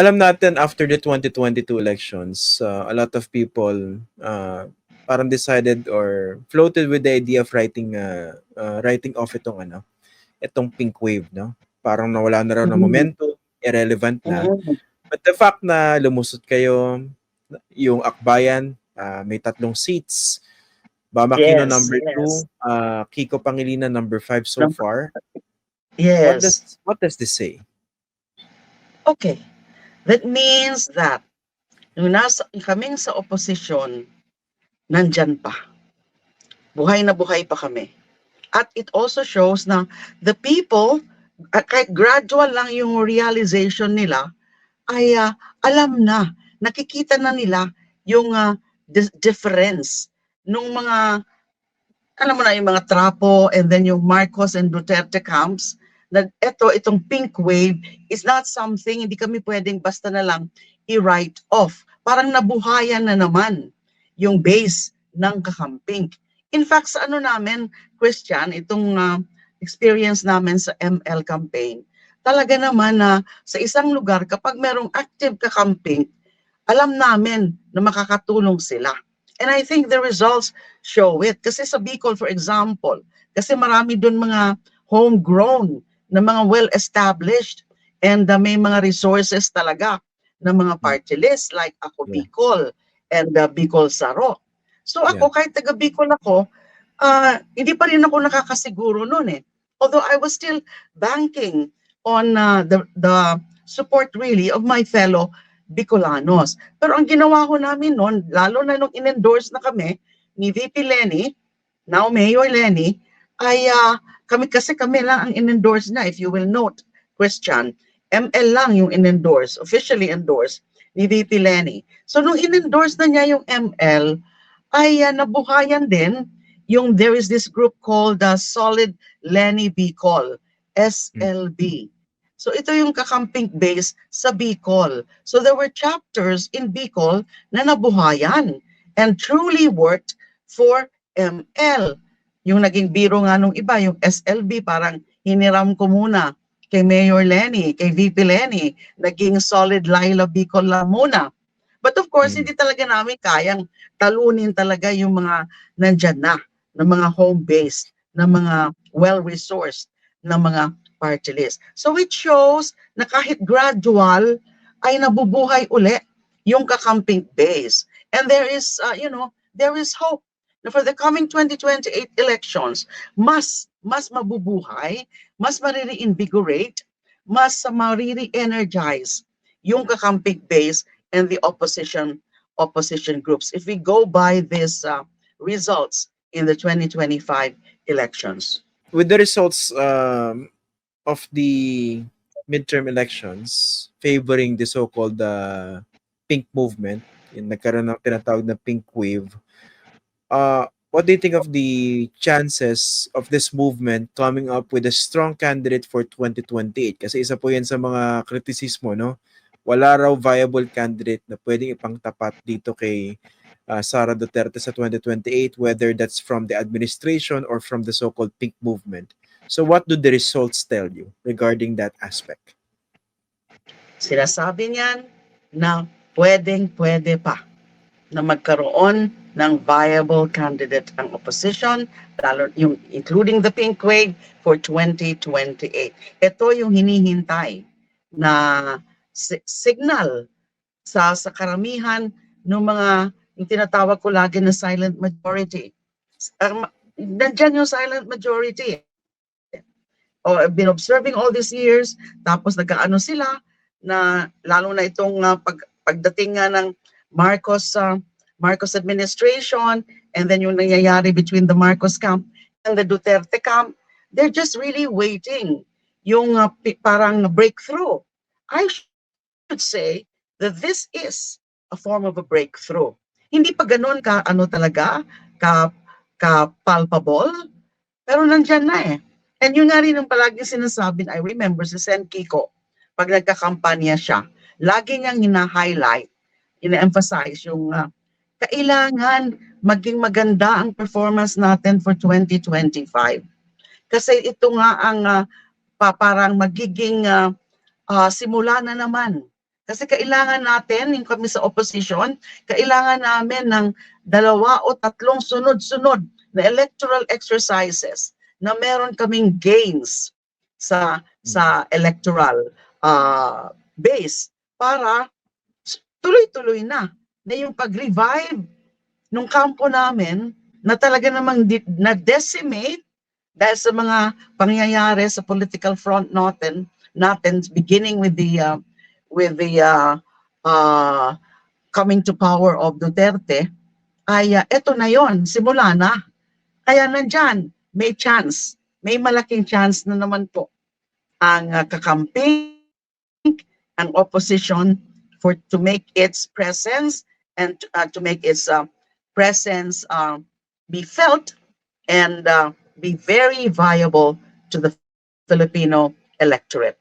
alam natin after the 2022 elections, uh, a lot of people uh, parang decided or floated with the idea of writing uh, uh, writing off itong ano, itong pink wave, no? Parang nawala na raw ng Mhm. momento, irrelevant na. Mhm. But the fact na lumusot kayo, yung Akbayan, ah, may tatlong seats. Bama Yes, number yes. two, ah, Kiko Pangilinan number five so Number- far. What Yes. does what does this say? Okay. That means that nung nasa kaming sa opposition, nandyan pa. Buhay na buhay pa kami. At it also shows na the people, ah, kahit gradual lang yung realization nila, ay ah, alam na, nakikita na nila yung di- difference nung mga, alam mo na, yung mga trapo and then yung Marcos and Duterte camps, na eto, itong pink wave is not something, hindi kami pwedeng basta na lang i-write off. Parang nabuhayan na naman yung base ng kakamping. In fact, sa ano namin, Christian, itong ah, experience namin sa ML campaign, talaga naman na sa isang lugar, kapag merong active kakamping, alam namin na makakatulong sila. And I think the results show it. Kasi sa Bicol, for example, kasi marami doon mga homegrown na mga well-established and uh, may mga resources talaga ng mga party list like ako Yeah. Bicol and uh, Bicol Saro. So ako, kahit taga Bicol ako, ah, hindi pa rin ako nakakasiguro noon eh. Although I was still banking on uh, the, the support really of my fellow Bicolanos. Pero ang ginawa ko namin noon, lalo na nung in-endorse na kami ni VP Lenny, now Mayor Lenny, ay ah, kami kasi kami lang ang in-endorse na. If you will note, Christian, ML lang yung in-endorse, officially endorsed ni VP Lenny. So nung in-endorse na niya yung ML, ay ah, nabuhayan din yung there is this group called the Solid Lenny Bicol, SLB. So ito yung kakamping base sa Bicol. So there were chapters in Bicol na nabuhayan and truly worked for ML. Yung naging biro nga nung iba, yung SLB, parang hiniram ko muna kay Mayor Lenny, kay VP Lenny, naging solid Laila Bicol lang muna. But of course, Mm. hindi talaga namin kayang talunin talaga yung mga nandyan na, ng mga home-based, ng mga well-resourced, ng mga party list. So it shows na kahit gradual, ay nabubuhay uli yung kakamping base. And there is, uh, you know, there is hope na for the coming 2028 elections, mas, mas mabubuhay, mas mariri-invigorate, mas mariri-energize yung kakamping base and the opposition opposition groups. If we go by these uh, results in the 2025 elections. With the results um, of the midterm elections favoring the so-called uh, pink movement, yung nagkaroon ng tinatawag na pink wave, uh, what do you think of the chances of this movement coming up with a strong candidate for 2028? Kasi isa po yan sa mga kritisismo, no? Wala raw viable candidate na pwedeng ipangtapat dito kay uh, Sara Duterte sa 2028, whether that's from the administration or from the so-called pink movement. So what do the results tell you regarding that aspect? Sinasabi niyan na pwedeng pwede pa na magkaroon ng viable candidate ang opposition, lalo yung including the pink wave for 2028. Ito yung hinihintay na si- signal sa sa karamihan ng mga yung tinatawag ko lagi na silent majority. Um, nandyan yung silent majority. O, I've been observing all these years, tapos nagkaano sila, na lalo na itong uh, pag, pagdating nga ng Marcos uh, Marcos administration and then yung nangyayari between the Marcos camp and the Duterte camp they're just really waiting yung uh, parang breakthrough. I should say that this is a form of a breakthrough. Hindi pa ganun ka ano talaga ka ka palpable pero nandyan na eh. And yun nga rin ang palagi sinasabi I remember si Sen Kiko pag nagkakampanya siya, lagi niyang hina-highlight, ina-emphasize yung uh, kailangan maging maganda ang performance natin for 2025. Kasi ito nga ang uh, pa, parang magiging uh, uh, simula na naman Kasi kailangan natin, yung kami sa opposition, kailangan namin ng dalawa o tatlong sunod-sunod na electoral exercises na meron kaming gains sa sa electoral ah, base para tuloy-tuloy na. Na yung pag-revive nung kampo namin na talaga namang na-decimate dahil sa mga pangyayari sa political front natin natin beginning with the uh, with the uh, uh, coming to power of Duterte ay uh, eto na yon simula na. Kaya nandyan may chance may malaking chance na naman po ang uh, kakamping ang opposition for to make its presence and uh, to make its uh, presence uh, be felt and uh, be very viable to the Filipino electorate.